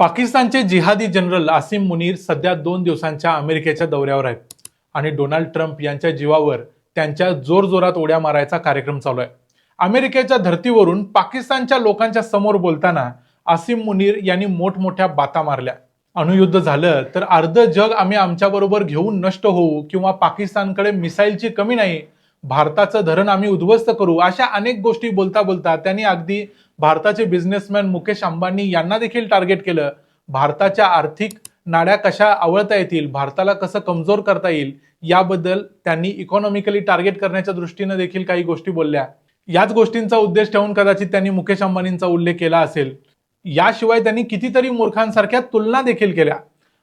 पाकिस्तानचे जिहादी जनरल आसिम मुनीर सध्या दोन दिवसांच्या अमेरिकेच्या दौऱ्यावर आहेत. आणि डोनाल्ड ट्रम्प यांच्या जीवावर त्यांच्या जोरजोरात उड्या मारायचा कार्यक्रम चालू आहे. अमेरिकेच्या धर्तीवरून पाकिस्तानच्या लोकांच्या समोर बोलताना आसिम मुनीर यांनी मोठमोठ्या बाता मारल्या. अणुयुद्ध झालं तर अर्ध जग आम्ही आमच्याबरोबर घेऊन नष्ट होऊ किंवा पाकिस्तानकडे मिसाईलची कमी नाही भारताचं धरण आम्ही उद्ध्वस्त करू अशा अनेक गोष्टी बोलता बोलता त्यांनी अगदी भारताचे बिझनेसमॅन मुकेश अंबानी यांना देखील टार्गेट केलं. भारताच्या आर्थिक नाड्या कशा आवळता येतील भारताला कसं कमजोर करता येईल याबद्दल त्यांनी इकॉनॉमिकली टार्गेट करण्याच्या दृष्टीनं देखील काही गोष्टी बोलल्या. याच गोष्टींचा उद्देश ठेवून कदाचित त्यांनी मुकेश अंबानींचा उल्लेख केला असेल. याशिवाय त्यांनी कितीतरी मूर्खांसारख्या तुलना देखील केल्या.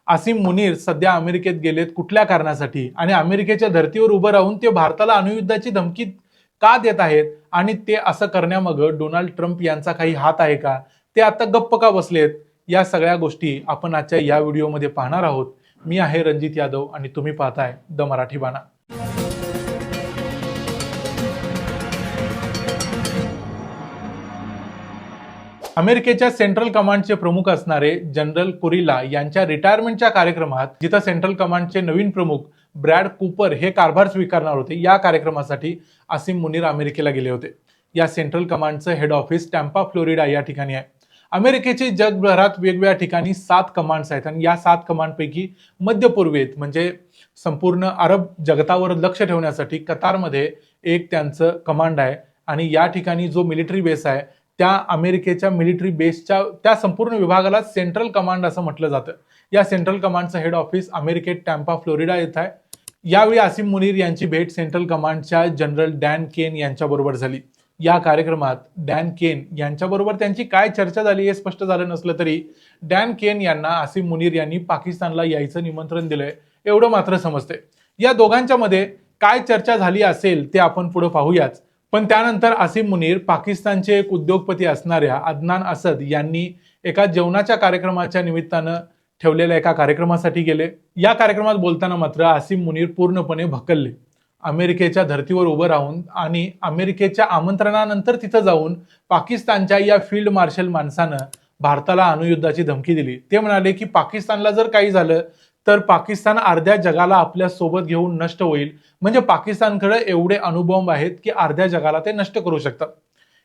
आसिम मुनीर सध्या अमेरिकेत गेलेत कुठल्या कारणासाठी? आणि अमेरिकेच्या धर्तीवर उभं राहून ते भारताला अणुयुद्धाची धमकी का देत आहेत? आणि ते असं करण्यामागं डोनाल्ड ट्रम्प यांचा काही हात आहे का? ते आता गप्प का बसलेत? या सगळ्या गोष्टी आपण आजच्या या व्हिडिओमध्ये पाहणार आहोत. मी आहे रणजित यादव आणि तुम्ही पाहताय द मराठी बाणा. अमेरिकेच्या सेंट्रल कमांडचे प्रमुख असणारे जनरल कुरिला यांच्या रिटायरमेंटच्या कार्यक्रमात जिथं सेंट्रल कमांडचे नवीन प्रमुख ब्रॅड कुपर हे कारभार स्वीकारणार होते या कार्यक्रमासाठी आसिम मुनीर अमेरिकेला गेले होते. या सेंट्रल कमांडचं हेड ऑफिस टॅम्पा फ्लोरिडा या ठिकाणी आहे. अमेरिकेचे जगभरात वेगवेगळ्या ठिकाणी सात कमांड्स आहेत आणि या सात कमांडपैकी मध्य पूर्वेत म्हणजे संपूर्ण अरब जगतावर लक्ष ठेवण्यासाठी कतारमध्ये एक त्यांचं कमांड आहे आणि या ठिकाणी जो मिलिटरी बेस आहे त्या अमेरिकेच्या मिलिटरी बेसच्या त्या संपूर्ण विभागाला सेंट्रल कमांड असं म्हटलं जातं. या सेंट्रल कमांडचं हेड ऑफिस अमेरिकेत टॅम्पा फ्लोरिडा येत आहे. यावेळी आसिम मुनीर यांची भेट सेंट्रल कमांडच्या जनरल डॅन केन यांच्याबरोबर झाली. या कार्यक्रमात डॅन केन यांच्याबरोबर त्यांची काय चर्चा झाली हे स्पष्ट झालं नसलं तरी डॅन केन यांना आसिम मुनीर यांनी पाकिस्तानला यायचं निमंत्रण दिलंय एवढं मात्र समजते या दोघांच्या मध्ये काय चर्चा झाली असेल ते आपण पुढे पाहूयाच. पण त्यानंतर आसिम मुनीर पाकिस्तानचे एक उद्योगपती असणाऱ्या अदनान असद यांनी एका जेवणाच्या कार्यक्रमाच्या निमित्तानं ठेवलेल्या एका कार्यक्रमासाठी गेले. या कार्यक्रमात बोलताना मात्र आसिम मुनीर पूर्णपणे भकलले अमेरिकेच्या धर्तीवर उभं राहून आणि अमेरिकेच्या आमंत्रणानंतर तिथं जाऊन पाकिस्तानच्या या फील्ड मार्शल माणसानं भारताला अणुयुद्धाची धमकी दिली. ते म्हणाले की पाकिस्तानला जर काही झालं तर पाकिस्तान अर्ध्या जगाला आपल्यासोबत घेऊन नष्ट होईल. म्हणजे पाकिस्तानकडे एवढे अणुबॉम्ब आहेत की अर्ध्या जगाला ते नष्ट करू शकतात.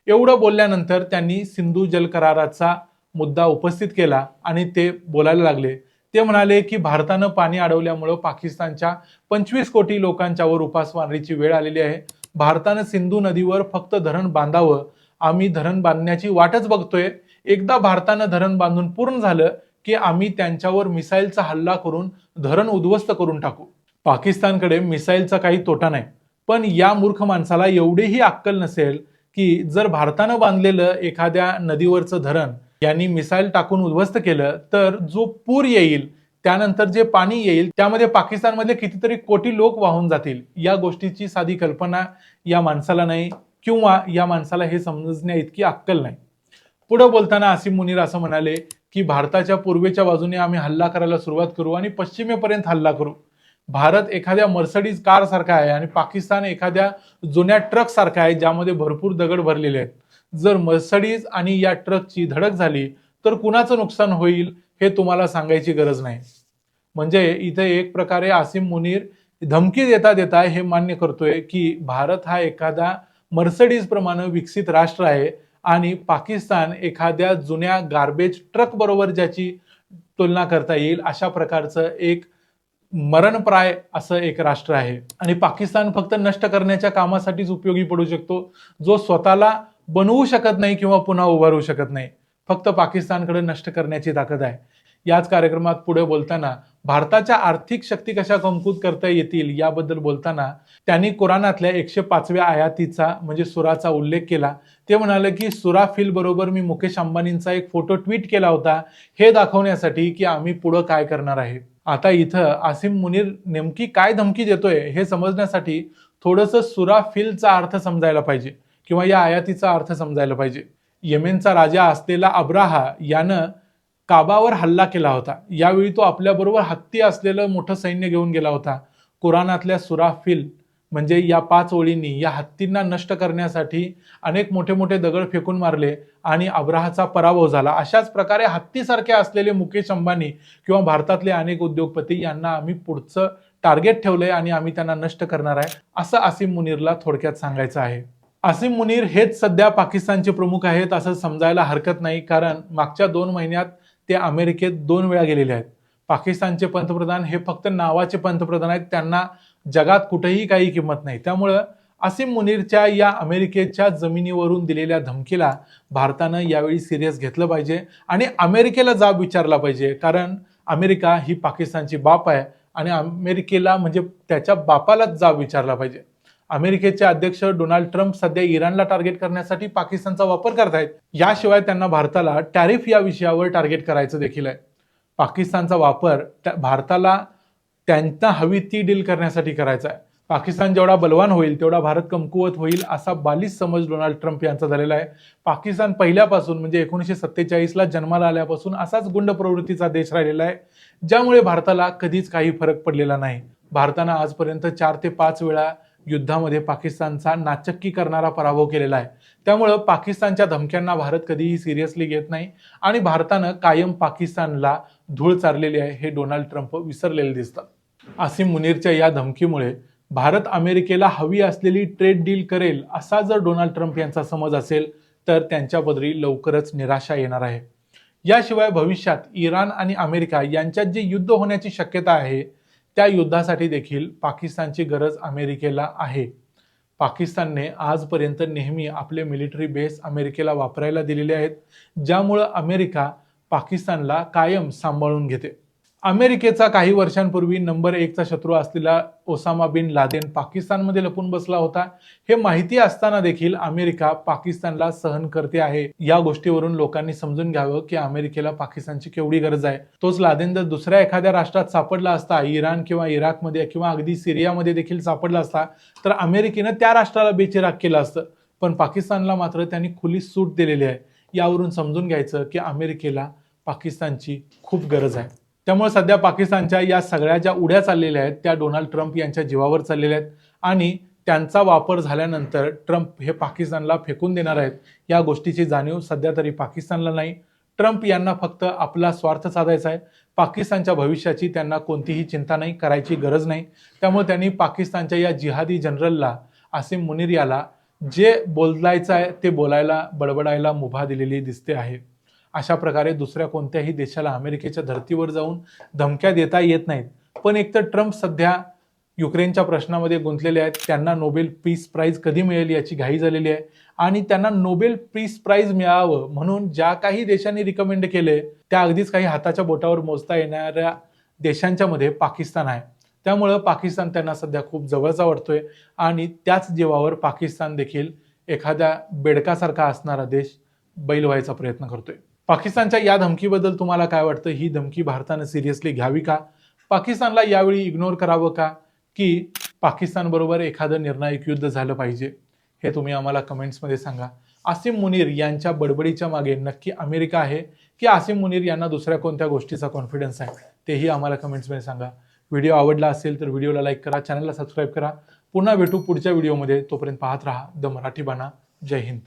एवढं बोलल्यानंतर त्यांनी सिंधू जल कराराचा मुद्दा उपस्थित केला आणि ते बोलायला लागले. ते म्हणाले की भारतानं पाणी अडवल्यामुळं पाकिस्तानच्या पंचवीस कोटी लोकांच्यावर उपासमारीची वेळ आलेली आहे. भारतानं सिंधू नदीवर फक्त धरण बांधावं. आम्ही धरण बांधण्याची वाटच बघतोय. एकदा भारतानं धरण बांधून पूर्ण झालं की आम्ही त्यांच्यावर मिसाईलचा हल्ला करून धरण उद्ध्वस्त करून टाकू. पाकिस्तानकडे मिसाईलचा काही तोटा नाही. पण या मूर्ख माणसाला एवढीही अक्कल नसेल की जर भारतानं बांधलेलं एखाद्या नदीवरचं धरण यांनी मिसाईल टाकून उद्ध्वस्त केलं तर जो पूर येईल त्यानंतर जे पाणी येईल त्यामध्ये पाकिस्तानमधले कितीतरी कोटी लोक वाहून जातील या गोष्टीची साधी कल्पना या माणसाला नाही किंवा या माणसाला हे समजण्या इतकी अक्कल नाही. पुढे बोलताना आसिम मुनीर असं म्हणाले की भारताच्या पूर्वेच्या बाजूने आम्ही हल्ला करायला सुरुवात करू आणि पश्चिमेपर्यंत हल्ला करू. भारत एखाद्या मर्सडीज कार सारखा आहे आणि पाकिस्तान एखाद्या जुन्या ट्रक सारखा आहे ज्यामध्ये भरपूर दगड भरलेले आहेत. जर मर्सडीज आणि या ट्रकची धडक झाली तर कुणाचं नुकसान होईल हे तुम्हाला सांगायची गरज नाही. म्हणजे इथे एक प्रकारे आसिम मुनीर धमकी देता देता हे मान्य करतोय की भारत हा एखादा मर्सडीज प्रमाणे विकसित राष्ट्र आहे. आणि पाकिस्तान एखाद्या जुन्या गार्बेज ट्रक बरोबर ज्याची तुलना करता येईल अशा प्रकारचं एक मरणप्राय असं एक राष्ट्र आहे. आणि पाकिस्तान फक्त नष्ट करण्याच्या कामासाठीच उपयोगी पडू शकतो जो स्वतःला बनवू शकत नाही किंवा पुन्हा उभारू शकत नाही. फक्त पाकिस्तानकडे नष्ट करण्याची ताकद आहे. याच कार्यक्रमात पुढे बोलताना भारताच्या आर्थिक शक्ती कशा कमकुत करता येतील याबद्दल बोलताना त्यांनी कुराणातल्या एकशे पाचव्या आयातीचा म्हणजे सुराचा उल्लेख केला. ते म्हणाले की सुरा फिल बरोबर मी मुकेश अंबानींचा एक फोटो ट्विट केला होता. हे दाखवण्यासाठी की आम्ही पुढं काय करणार आहे. आता इथं आसिम मुनीर नेमकी काय धमकी देतोय हे समजण्यासाठी थोडंसं सुरा फिलचा अर्थ समजायला पाहिजे किंवा या आयातीचा अर्थ समजायला पाहिजे. येमेनचा राजा असलेला अब्राहा यानं काबावर हल्ला केला होता. यावेळी तो आपल्याबरोबर हत्ती असलेलं मोठं सैन्य घेऊन गेला होता. कुराणातल्या सुराफिल म्हणजे या पाच ओळींनी या हत्तींना नष्ट करण्यासाठी अनेक मोठे मोठे दगड फेकून मारले आणि अब्राहाचा पराभव झाला. अशाच प्रकारे हत्तीसारखे असलेले मुकेश अंबानी किंवा भारतातले अनेक उद्योगपती यांना आम्ही पुढचं टार्गेट ठेवलंय आणि आम्ही त्यांना नष्ट करणार आहे असं आसिम मुनीरला थोडक्यात सांगायचं आहे. आसिम मुनीर हेच सध्या पाकिस्तानचे प्रमुख आहेत असं समजायला हरकत नाही कारण मागच्या दोन महिन्यात ते अमेरिकेत दोन वेळा गेलेले आहेत. पाकिस्तानचे पंतप्रधान हे फक्त नावाचे पंतप्रधान आहेत. त्यांना जगात कुठेही काही किंमत नाही. त्यामुळं असीम मुनीरच्या या अमेरिकेच्या जमिनीवरून दिलेल्या धमकीला भारतानं यावेळी सिरियस घेतलं पाहिजे आणि अमेरिकेला जाब विचारला पाहिजे. कारण अमेरिका ही पाकिस्तानची बाप आहे आणि अमेरिकेला म्हणजे त्याच्या बापालाच जाब विचारला पाहिजे. अमेरिकेचे अध्यक्ष डोनाल्ड ट्रम्प सध्या इराणला टार्गेट करण्यासाठी पाकिस्तानचा वापर करतायत. याशिवाय त्यांना भारताला टॅरिफ या विषयावर टार्गेट करायचं देखील आहे. पाकिस्तानचा वापर त्या- भारताला त्यांना हवी ती डील करण्यासाठी करायचा आहे. पाकिस्तान जेवढा बलवान होईल तेवढा भारत कमकुवत होईल असा बालिश समज डोनाल्ड ट्रम्प यांचा झालेला आहे. पाकिस्तान पहिल्यापासून म्हणजे एकोणीसशे सत्तेचाळीसला जन्माला आल्यापासून असाच गुंड प्रवृत्तीचा देश राहिलेला आहे ज्यामुळे भारताला कधीच काही फरक पडलेला नाही. भारतानं आजपर्यंत चार ते पाच वेळा युद्धामध्ये पाकिस्तानचा नाचक्की करणारा पराभव केलेला आहे. त्यामुळं पाकिस्तानच्या धमक्यांना भारत कधीही सिरियसली घेत नाही आणि भारतानं कायम पाकिस्तानला धूळ चारलेली आहे हे डोनाल्ड ट्रम्प विसरलेले दिसतात. आसिम मुनीरच्या या धमकीमुळे भारत अमेरिकेला हवी असलेली ट्रेड डील करेल असा जर डोनाल्ड ट्रम्प यांचा समज असेल तर त्यांच्या बदली लवकरच निराशा येणार आहे. याशिवाय भविष्यात इराण आणि अमेरिका यांच्यात जे युद्ध होण्याची शक्यता आहे त्या युद्धासाठी देखील पाकिस्तानची गरज अमेरिकेला आहे. पाकिस्तानने आजपर्यंत नेहमी आपले मिलिटरी बेस अमेरिकेला वापरायला दिलेले आहेत ज्यामुळं अमेरिका पाकिस्तानला कायम सांभाळून घेते. अमेरिकेचा काही वर्षांपूर्वी नंबर एकचा शत्रू असलेला ओसामा बिन लादेन पाकिस्तानमध्ये लपून बसला होता. हे माहिती असताना देखील अमेरिका पाकिस्तानला सहन करते आहे. या गोष्टीवरून लोकांनी समजून घ्यावं की अमेरिकेला पाकिस्तानची केवढी गरज आहे. तोच लादेन जर दुसऱ्या एखाद्या राष्ट्रात सापडला असता इराण किंवा इराकमध्ये किंवा अगदी सिरियामध्ये देखील सापडला असता तर अमेरिकेनं त्या राष्ट्राला बेचिराग केलं असतं. पण पाकिस्तानला मात्र त्यांनी खुली सूट दिलेली आहे. यावरून समजून घ्यायचं की अमेरिकेला पाकिस्तानची खूप गरज आहे. त्यामुळे सध्या पाकिस्तानच्या या सगळ्या ज्या उड्या चाललेल्या आहेत त्या डोनाल्ड ट्रम्प यांच्या जीवावर चाललेल्या आहेत. आणि त्यांचा वापर झाल्यानंतर ट्रम्प हे पाकिस्तानला फेकून देणार आहेत या गोष्टीची जाणीव सध्या तरी पाकिस्तानला नाही. ट्रम्प यांना फक्त आपला स्वार्थ साधायचा आहे. पाकिस्तानच्या भविष्याची त्यांना कोणतीही चिंता नाही करायची गरज नाही. त्यामुळे त्यांनी पाकिस्तानच्या या जिहादी जनरलला आसिम मुनीर याला जे बोलायचं आहे ते बोलायला बडबडायला मुभा दिलेली दिसते आहे. अशा प्रकारे दुसऱ्या कोणत्याही देशाला अमेरिकेच्या धर्तीवर जाऊन धमक्या देता येत नाहीत. पण एकतर ट्रम्प सध्या युक्रेनच्या प्रश्नामध्ये गुंतलेले आहेत. त्यांना नोबेल पीस प्राईज कधी मिळेल याची घाई झालेली आहे. आणि त्यांना नोबेल पीस प्राईज मिळावं म्हणून ज्या काही देशांनी रिकमेंड केले त्या अगदीच काही हाताच्या बोटावर मोजता येणाऱ्या देशांच्या मध्ये पाकिस्तान आहे. त्यामुळं पाकिस्तान त्यांना सध्या खूप जवळचा वाटतोय. आणि त्याच जीवावर पाकिस्तान देखील एखाद्या बेडकासारखा असणारा देश बैल व्हायचा प्रयत्न करतोय. पाकिस्तानच्या या धमकीबद्दल तुम्हाला काय वाटतं? ही धमकी भारतानं सिरियसली घ्यावी का? पाकिस्तानला यावेळी इग्नोर करावं का? की पाकिस्तान बरोबर एखादं निर्णायक युद्ध झालं पाहिजे? हे तुम्ही आम्हाला कमेंट्समध्ये सांगा. आसिम मुनीर यांच्या बडबडीच्या मागे नक्की अमेरिका आहे की आसिम मुनीर यांना दुसऱ्या कोणत्या गोष्टीचा कॉन्फिडन्स आहे? तेही आम्हाला कमेंट्समध्ये सांगा. व्हिडिओ आवडला असेल तर व्हिडिओला लाईक करा चॅनलला सबस्क्राईब करा. पुन्हा भेटू पुढच्या व्हिडिओमध्ये. तोपर्यंत पाहत राहा द मराठी बाणा. जय हिंद.